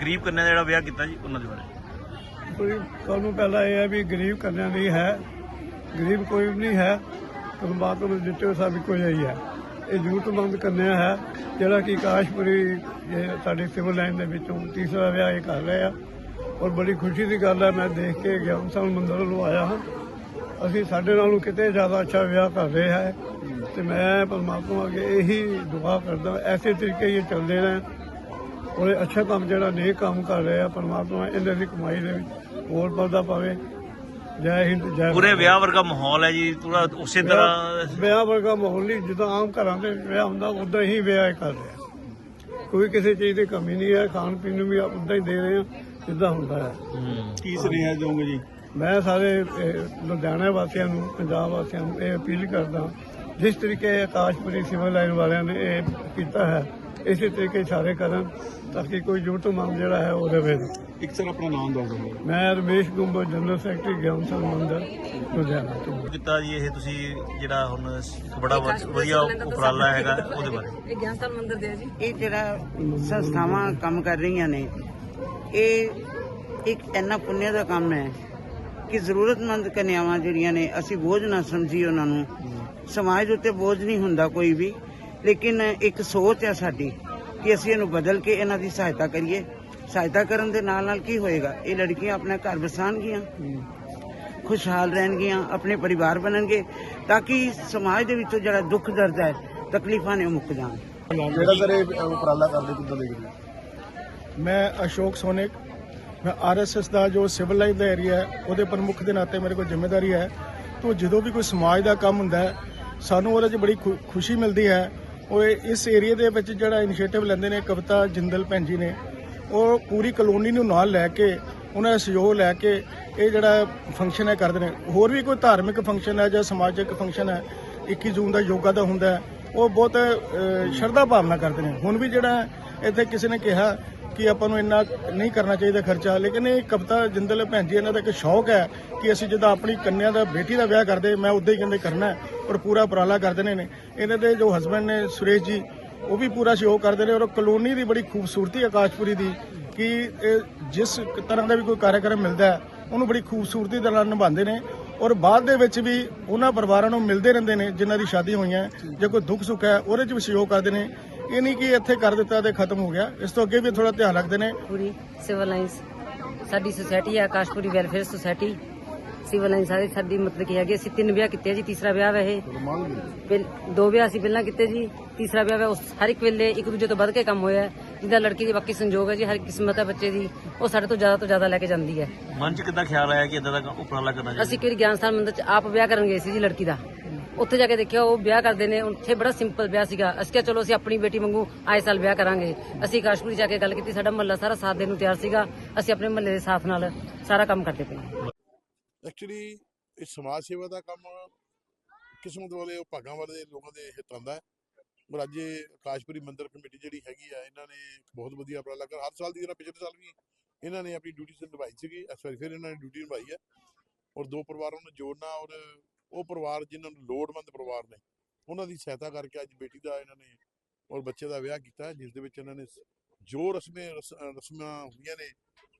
ਗਰੀਬ ਕੰਨਿਆ ਦਾ ਜਿਹੜਾ ਵਿਆਹ ਕੀਤਾ ਜੀ, ਉਹਨਾਂ ਦੇ ਬਾਰੇ। ਕੋਈ ਤੁਹਾਨੂੰ ਪਹਿਲਾਂ ਇਹ ਹੈ ਵੀ ਗਰੀਬ ਕੰਨਿਆ ਨਹੀਂ ਹੈ। ਗਰੀਬ ਕੋਈ ਵੀ ਨਹੀਂ ਹੈ। ਪਰਮਾਤਮਾ ਨੇ ਦਿੱਤੇ ਹੋਏ ਸਭ ਕੋਈ ਹੀ ਹੈ। ਇਹ ਜ਼ਰੂਰਤਮੰਦ ਕੰਨਿਆ ਹੈ। ਜਿਹੜਾ ਕਿ ਕਾਸ਼ਪੁਰੀ, ਇਹ ਸਾਡੇ ਸਿਵਲ ਲਾਈਨ ਦੇ ਵਿੱਚੋਂ ਤੀਸਰਾ ਵਿਆਹ ਇਹ ਕਰ ਰਹੇ ਆ। ਔਰ ਬੜੀ ਖੁਸ਼ੀ ਦੀ ਗੱਲ ਹੈ, ਮੈਂ ਦੇਖ ਕੇ ਗਿਆਨ ਸਾਹਿਬ ਮੰਦਰ ਨੂੰ ਆਇਆ ਹਾਂ। ਅਸੀਂ ਸਾਡੇ ਨਾਲੋਂ ਕਿਤੇ ਜ਼ਿਆਦਾ ਅੱਛਾ ਵਿਆਹ ਕਰ ਰਹੇ ਹੈ। ਤੇ ਮੈਂ ਪਰਮਾਤਮਾ ਅੱਗੇ ਇਹੀ ਦੁਆ ਕਰਦਾ, ਐਸੇ ਤਰੀਕੇ ਹੀ ਇਹ ਚੱਲਦੇ ਰਹਿਣ। ਔਰ ਇਹ ਅੱਛਾ ਕੰਮ ਜਿਹੜਾ ਨੇਕ ਕੰਮ ਕਰ ਰਹੇ ਆ ਪਰਮਾਤਮਾ ਇਹਨਾਂ ਦੀ ਕਮਾਈ ਦੇ ਵਿੱਚ ਹੋਰ ਪਰਦਾ ਪਾਵੇ ਜੈ ਹਿੰਦ ਜੈ ਪੂਰੇ। ਵਿਆਹ ਵਰਗਾ ਮਾਹੌਲ ਹੈ ਜੀ ਪੂਰਾ ਉਸੇ ਤਰ੍ਹਾਂ ਵਿਆਹ ਵਰਗਾ ਮਾਹੌਲ ਨਹੀਂ ਜਿੱਦਾਂ ਆਮ ਘਰਾਂ ਦੇ ਵਿਆਹ ਹੁੰਦਾ ਉਦਾਂ ਹੀ ਵਿਆਹ ਕਰ ਰਹੇ ਕੋਈ ਕਿਸੇ ਚੀਜ਼ ਦੀ ਕਮੀ ਨਹੀਂ ਹੈ ਖਾਣ ਪੀਣ ਨੂੰ ਵੀ ਉਦਾਂ ਹੀ ਦੇ ਰਹੇ ਆ ਜਿੱਦਾਂ ਹੁੰਦਾ ਹੈ ਹੂੰ। ਕੀ ਸੁਨੇਹਾ ਦੋਗੇ ਜੀ ਮੈਂ ਸਾਰੇ ਲੁਧਿਆਣਾ ਵਾਸੀਆਂ ਨੂੰ ਪੰਜਾਬ ਵਾਸੀਆਂ ਨੂੰ ਇਹ ਅਪੀਲ ਕਰਦਾ ਜਿਸ ਤਰੀਕੇ ਆਕਾਸ਼ਪੁਰੀ ਸਿਵਲ ਲਾਈਨ ਵਾਲਿਆਂ ਨੇ ਇਹ ਕੀਤਾ ਹੈ ਇਸੇ ਤਰੀਕੇ ਸਾਰੇ ਕਰਨ ਤਾਂ ਕਿ ਕੋਈ ਜ਼ਰੂਰਤਮੰਦ ਜਿਹੜਾ ਹੈ ਉਹ ਰਵੇ। ਇੱਕ ਸਰ ਆਪਣਾ ਨਾਮ ਦੱਸ ਦਿਓ। ਮੈਂ ਰਮੇਸ਼ ਗੁੰਬਰ ਜਨਰਲ ਸੈਕਟਰੀ ਗਿਆਨ ਸਿੰਘ ਮੰਦਰ ਲੁਧਿਆਣਾ ਤੋਂ। ਕੀਤਾ ਜੀ ਇਹ ਤੁਸੀਂ ਜਿਹੜਾ ਹੁਣ ਇੱਕ ਬੜਾ ਵਧੀਆ ਉਪਰਾਲਾ ਹੈਗਾ ਉਹਦੇ ਬਾਰੇ। ਇਹ ਗਿਆਨ ਸਥਾਨ ਮੰਦਿਰ ਦੇ ਆ ਜੀ। ਇਹ ਜਿਹੜਾ ਸੰਸਥਾਵਾਂ ਕੰਮ ਕਰ ਰਹੀਆਂ ਨੇ ਇਹ ਇੱਕ ਇੰਨਾ ਪੁੰਨਿਆ ਦਾ ਕੰਮ ਹੈ ਕਿ ਜ਼ਰੂਰਤਮੰਦ ਕਨਿਆਵਾਂ ਜਿਹੜੀਆਂ ਨੇ ਅਸੀਂ ਬੋਝ ਨਾ ਸਮਝੀ ਉਹਨਾਂ ਨੂੰ। ਸਮਾਜ ਉੱਤੇ ਬੋਝ ਨਹੀਂ ਹੁੰਦਾ ਕੋਈ ਵੀ। ਲੇਕਿਨ ਇੱਕ ਸੋਚ ਹੈ ਸਾਡੀ ਕਿ ਅਸੀਂ ਇਹਨੂੰ ਬਦਲ ਕੇ ਇਹਨਾਂ ਦੀ ਸਹਾਇਤਾ ਕਰੀਏ। ਸਹਾਇਤਾ ਕਰਨ ਦੇ ਨਾਲ ਨਾਲ ਕੀ ਹੋਏਗਾ? ਇਹ ਲੜਕੀਆਂ ਆਪਣਾ ਘਰ ਵਸਾਣਗੀਆਂ ਖੁਸ਼ਹਾਲ ਰਹਿਣਗੀਆਂ ਆਪਣੇ ਪਰਿਵਾਰ ਬਣਨਗੇ ਤਾਂ ਕਿ ਸਮਾਜ ਦੇ ਵਿੱਚੋਂ ਜਿਹੜਾ ਦੁੱਖ ਦਰਦ ਹੈ ਤਕਲੀਫਾਂ ਨੇ ਉਹ ਮੁੱਕ ਜਾਣ। ਜਿਹੜਾ ਸਰ ਇਹ ਉਪਰਾਲਾ ਕਰਦੇ ਕਿੱਦਾਂ ਦੇਖਦੇ ਮੈਂ ਅਸ਼ੋਕ ਸੋਨਿਕ ਮੈਂ ਆਰਐਸਐਸ ਦਾ ਜੋ ਸਿਵਲ ਲਾਈਫ ਦਾ ਏਰੀਆ ਹੈ ਉਹਦੇ ਪ੍ਰਮੁੱਖ ਦੇ ਨਾਤੇ ਮੇਰੇ ਕੋਲ ਜ਼ਿੰਮੇਵਾਰੀ ਹੈ। ਤੋਂ ਜਦੋਂ ਵੀ ਕੋਈ ਸਮਾਜ ਦਾ ਕੰਮ ਹੁੰਦਾ ਹੈ ਸਾਨੂੰ ਉਹਦੇ 'ਚ ਬੜੀ ਖੁਸ਼ੀ ਮਿਲਦੀ ਹੈ। ਉਹ ਇਸ ਏਰੀਆ ਦੇ ਵਿੱਚ ਜਿਹੜਾ ਇਨੀਸ਼ੀਏਟਿਵ ਲੈਂਦੇ ਨੇ ਕਵਿਤਾ ਜਿੰਦਲ ਭੈਣ ਜੀ ਨੇ, ਉਹ ਪੂਰੀ ਕਲੋਨੀ ਨੂੰ ਨਾਲ ਲੈ ਕੇ ਉਹਨਾਂ ਦਾ ਸਹਿਯੋਗ ਲੈ ਕੇ ਇਹ ਜਿਹੜਾ ਫੰਕਸ਼ਨ ਹੈ ਕਰਦੇ ਨੇ। ਹੋਰ ਵੀ ਕੋਈ ਧਾਰਮਿਕ ਫੰਕਸ਼ਨ ਹੈ ਜਾਂ ਸਮਾਜਿਕ ਫੰਕਸ਼ਨ ਹੈ 21 ਜੂਨ ਦਾ ਯੋਗਾ ਦਾ ਹੁੰਦਾ ਉਹ ਬਹੁਤ ਸ਼ਰਧਾ ਭਾਵਨਾ ਕਰਦੇ ਨੇ। ਹੁਣ ਵੀ ਜਿਹੜਾ ਇੱਥੇ ਕਿਸੇ ਨੇ ਕਿਹਾ ਕਿ ਆਪਾਂ ਨੂੰ ਇੰਨਾ ਨਹੀਂ ਕਰਨਾ ਚਾਹੀਦਾ ਖਰਚਾ, ਲੇਕਿਨ ਇਹ ਕਵਿਤਾ ਜਿੰਦਲ ਭੈਣ ਜੀ, ਇਹਨਾਂ ਦਾ ਇੱਕ ਸ਼ੌਕ ਹੈ ਕਿ ਅਸੀਂ ਜਦੋਂ ਆਪਣੀ ਕੰਨਿਆ ਦਾ ਬੇਟੀ ਦਾ ਵਿਆਹ ਕਰਦੇ, ਮੈਂ ਉਦਾਂ ਹੀ ਕਹਿੰਦੇ ਕਰਨਾ ਔਰ ਪੂਰਾ ਉਪਰਾਲਾ ਕਰਦੇ ਨੇ ਇਹਨਾਂ। ਦੇ ਜੋ ਹਸਬੰਡ ਨੇ ਸੁਰੇਸ਼ ਜੀ, ਉਹ ਵੀ ਪੂਰਾ ਸਹਿਯੋਗ ਕਰਦੇ ਨੇ ਔਰ ਕਲੋਨੀ ਦੀ ਬੜੀ ਖੂਬਸੂਰਤੀ ਆਕਾਸ਼ਪੁਰੀ ਦੀ ਕਿ ਜਿਸ ਤਰ੍ਹਾਂ ਦਾ ਵੀ ਕੋਈ ਕਾਰਜਕ੍ਰਮ ਮਿਲਦਾ ਹੈ, ਉਹਨੂੰ ਬੜੀ ਖੂਬਸੂਰਤੀ ਦੇ ਨਾਲ ਨਿਭਾਉਂਦੇ ਨੇ ਔਰ ਬਾਅਦ ਦੇ ਵਿੱਚ ਵੀ ਉਹਨਾਂ ਪਰਿਵਾਰਾਂ ਨੂੰ ਮਿਲਦੇ ਰਹਿੰਦੇ ਨੇ ਜਿਨ੍ਹਾਂ ਦੀ ਸ਼ਾਦੀ ਹੋਈਆਂ ਜੇ ਕੋਈ ਦੁੱਖ ਸੁੱਖ ਹੈ, ਉਹਦੇ 'ਚ ਵੀ ਸਹਿਯੋਗ ਕਰਦੇ ਨੇ। ਇਹ ਨਹੀਂ ਕਿ ਇੱਥੇ ਕਰ ਦਿੱਤਾ ਤੇ ਖਤਮ ਹੋ ਗਿਆ। ਇਸ ਤੋਂ ਅੱਗੇ ਵੀ ਥੋੜਾ ਧਿਆਨ ਰੱਖਦੇ ਨੇ। ਪੂਰੀ ਸਿਵਲ ਲਾਈਨਸ ਸਾਡੀ ਸੁਸਾਇਟੀ ਹੈ, Akashpuri welfare society civil line ਸਾਰੇ ਸਾਡੀ ਮਤਲਬ ਕੀ ਹੈਗੀ ਅਸੀਂ ਤਿੰਨ ਵਿਆਹ ਕੀਤੇ ਆ ਜੀ ਤੀਸਰਾ ਵਿਆਹ ਹੈ ਇਹ ਪਹਿਲ- ਦੋ ਵਿਆਹ ਅਸੀਂ ਪਹਿਲਾਂ ਕੀਤੇ ਜੀ ਤੀਸਰਾ ਵਿਆਹ ਹੈ ਉਸ ਹਰ ਇੱਕ ਵੇਲੇ ਇੱਕ ਦੂਜੇ ਤੋਂ ਵੱਧ ਕੇ ਕੰਮ ਹੋਇਆ। ਹੈ। ਜਿੱਦਾਂ ਲੜਕੀ ਦੀ ਬਾਕੀ ਸੰਜੋਗ ਹੈ ਜੀ ਹਰ ਕਿਸਮਤ ਹੈ ਬੱਚੇ ਦੀ ਉਹ ਸਾਡੇ ਤੋਂ ਜ਼ਿਆਦਾ ਤੋਂ ਜ਼ਿਆਦਾ ਲੈ ਕੇ ਜਾਂਦੀ ਹੈ ਮਨ 'ਚ ਕਿੱਦਾਂ ਖਿਆਲ ਆਇਆ ਕਿ ਇਦਾਂ ਦਾ ਉਪਰਾਲਾ ਕਰਨਾ ਚਾਹੀਦਾ? ਅਸੀਂ ਇੱਕ ਵਾਰੀ ਗਿਆਨ ਸਥਾਨ ਮੰਦਿਰ ਚ ਆਪ ਵਿਆਹ ਕਰਨ ਗਏ ਸੀ ਜੀ ਲੜਕੀ ਦਾ। ਉੱਥੇ ਜਾ ਕੇ ਦੇਖਿਆ ਉਹ ਵਿਆਹ ਕਰਦੇ ਨੇ ਉੱਥੇ ਬੜਾ ਸਿੰਪਲ ਵਿਆਹ ਸੀਗਾ। ਅਸੀਂ ਕਿਹਾ ਚਲੋ ਅਸੀਂ ਆਪਣੀ ਬੇਟੀ ਵਾਂਗੂ ਆਏ ਸਾਲ ਵਿਆਹ ਕਰਾਂਗੇ। ਅਸੀਂ ਕਾਸ਼ਮੀਰ ਜਾ ਕੇ ਗੱਲ ਕੀਤੀ ਸਾਡਾ ਮਹੱਲਾ ਸਾਰਾ ਸਾਥ ਦੇਣ ਨੂੰ ਤਿਆਰ ਸੀਗਾ। ਅਸੀਂ ਆਪਣੇ ਮਹੱਲੇ ਦੇ ਸਾਥ ਨਾਲ ਸਾਰਾ ਕੰਮ ਕਰਦੇ ਪਏ। ਐਕਚੁਅਲੀ ਇਹ ਸਮਾਜ ਸੇਵਾ ਦਾ ਕੰਮ ਕਿਸਮਤ ਵਾਲੇ ਉਹ ਭਾਗਾਂ ਵਾਲੇ ਦੇ ਲੋਕਾਂ ਦੇ ਹਿੱਤਾਂ ਦਾ ਹੈ। ਪਰ ਅੱਜ ਆਕਾਸ਼ਪੁਰੀ ਮੰਦਿਰ ਕਮੇਟੀ ਜਿਹੜੀ ਹੈਗੀ ਆ ਇਹਨਾਂ ਨੇ ਬਹੁਤ ਵਧੀਆ ਉਪਰਾਲਾ ਕਰ ਹਰ ਸਾਲ ਦੀ ਤਰ੍ਹਾਂ ਪਿਛਲੇ ਸਾਲ ਵੀ ਇਹਨਾਂ ਨੇ ਆਪਣੀ ਡਿਊਟੀ ਨਿਭਾਈ ਸੀਗੀ ਇਸ ਵਾਰੀ ਫਿਰ ਇਹਨਾਂ ਨੇ ਡਿਊਟੀ ਨਿਭਾਈ ਹੈ। ਔਰ ਦੋ ਪਰਿਵਾਰਾਂ ਨੂੰ ਜੋੜਨਾ ਔਰ ਉਹ ਪਰਿਵਾਰ ਜਿਨ੍ਹਾਂ ਨੂੰ ਲੋੜਵੰਦ ਪਰਿਵਾਰ ਨੇ ਉਹਨਾਂ ਦੀ ਸਹਾਇਤਾ ਕਰਕੇ ਅੱਜ ਬੇਟੀ ਦਾ ਇਹਨਾਂ ਨੇ ਔਰ ਬੱਚੇ ਦਾ ਵਿਆਹ ਕੀਤਾ ਹੈ, ਜਿਸ ਦੇ ਵਿੱਚ ਇਹਨਾਂ ਨੇ ਜੋ ਰਸਮੇ ਰਸ- ਰਸਮਾਂ ਹੋਈਆਂ ਨੇ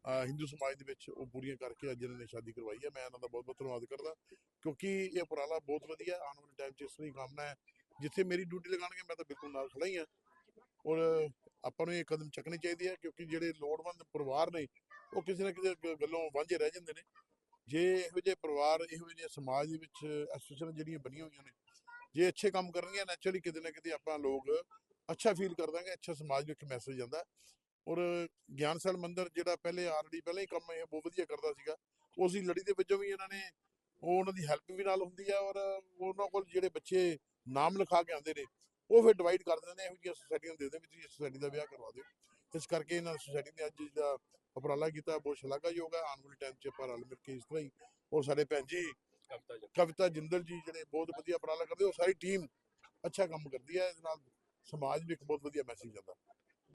ਹਿੰਦੂ ਸਮਾਜ ਦੇ ਵਿੱਚ ਉਹ ਪੂਰੀਆਂ ਕਰਕੇ ਅੱਜ ਇਹਨਾਂ ਨੇ ਸ਼ਾਦੀ ਕਰਵਾਈ ਹੈ। ਮੈਂ ਇਹਨਾਂ ਦਾ ਬਹੁਤ ਬਹੁਤ ਧੰਨਵਾਦ ਕਰਦਾ, ਕਿਉਂਕਿ ਇਹ ਉਪਰਾਲਾ ਬਹੁਤ ਵਧੀਆ ਆਉਣ ਵਾਲੇ ਟਾਈਮ 'ਚ ਇਸ ਤਰ੍ਹਾਂ ਹੀ ਕੰਮ ਹੈ, ਜਿੱਥੇ ਮੇਰੀ ਡਿਊਟੀ ਲਗਾਣਗੇ ਮੈਂ ਤਾਂ ਬਿਲਕੁਲ ਨਾਲ ਖੜਾ ਹੀ ਹਾਂ। ਔਰ ਆਪਾਂ ਨੂੰ ਇਹ ਕਦਮ ਚੱਕਣੇ ਚਾਹੀਦੇ ਆ, ਕਿਉਂਕਿ ਜਿਹੜੇ ਲੋੜਵੰਦ ਪਰਿਵਾਰ ਨੇ, ਉਹ ਕਿਸੇ ਨਾ ਕਿਸੇ ਗੱਲੋਂ ਵਾਂਝੇ ਰਹਿ ਜਾਂਦੇ ਨੇ। ਜੇ ਇਹੋ ਜਿਹੇ ਪਰਿਵਾਰ, ਇਹੋ ਜਿਹੇ ਸਮਾਜ ਦੇ ਵਿੱਚ ਐਸੋਸੀਏਸ਼ਨ ਜਿਹੜੀਆਂ ਬਣੀਆਂ ਹੋਈਆਂ ਨੇ, ਜੇ ਅੱਛੇ ਕੰਮ ਕਰਨਗੀਆਂ ਨੈਚੁਰਲੀ ਕਿਤੇ ਨਾ ਕਿਤੇ ਆਪਾਂ ਲੋਕ ਅੱਛਾ ਫੀਲ ਕਰ ਦਾਂਗੇ, ਅੱਛਾ ਸਮਾਜ ਨੂੰ ਇੱਕ ਮੈਸੇਜ ਜਾਂਦਾ ਔਰ ਗਿਆਨਸਲ ਮੰਦਿਰ ਜਿਹੜਾ ਪਹਿਲੇ ਆਲਰੇਡੀ ਪਹਿਲਾਂ ਹੀ ਕੰਮ ਇਹ ਬਹੁਤ ਵਧੀਆ ਕਰਦਾ ਸੀਗਾ ਉਸ ਦੀ ਲੜੀ ਦੇ ਵਿੱਚੋਂ ਵੀ ਇਹਨਾਂ ਨੇ ਉਹ ਉਹਨਾਂ ਦੀ ਹੈਲਪ ਵੀ ਨਾਲ ਹੁੰਦੀ ਹੈ ਔਰ ਉਹਨਾਂ ਕੋਲ ਜਿਹੜੇ ਬੱਚੇ ਨਾਮ ਲਿਖਾ ਕੇ ਆਉਂਦੇ ਨੇ ਉਹ ਫਿਰ ਡਿਵਾਈਡ ਕਰ ਦਿੰਦੇ ਨੇ ਇਹੋ ਜਿਹੀਆਂ ਸੁਸਾਇਟੀਆਂ ਦੇ ਦਿੰਦੇ ਵੀ ਤੁਸੀਂ ਇਸ ਸੁਸਾਇਟੀ ਦਾ ਵਿਆਹ ਕਰਵਾ ਦਿਓ। ਇਸ ਕਰਕੇ ਇਹਨਾਂ ਸੁਸਾਇਟੀ ਨੇ ਅੱਜ ਦਾ ਉਪਰਾਲਾ ਕੀਤਾ ਬਹੁਤ ਸ਼ਲਾਘਾਯੋਗ ਹੈ ਆਉਣ ਵਾਲੇ ਟਾਈਮ 'ਚ ਆਪਾਂ ਰਲ ਮਿਲ ਕੇ ਇਸ ਤਰ੍ਹਾਂ ਹੀ ਔਰ ਸਾਡੇ ਭੈਣ ਜੀ ਕਵਿਤਾ ਜਿੰਦਲ ਜੀ ਜਿਹੜੇ ਬਹੁਤ ਵਧੀਆ ਉਪਰਾਲਾ ਕਰਦੇ ਉਹ ਸਾਰੀ ਟੀਮ ਅੱਛਾ ਕੰਮ ਕਰਦੀ ਹੈ ਇਸ ਨਾਲ ਸਮਾਜ ਇੱਕ ਬਹੁਤ ਵਧੀਆ ਮੈਸੇਜ ਜਾਂਦਾ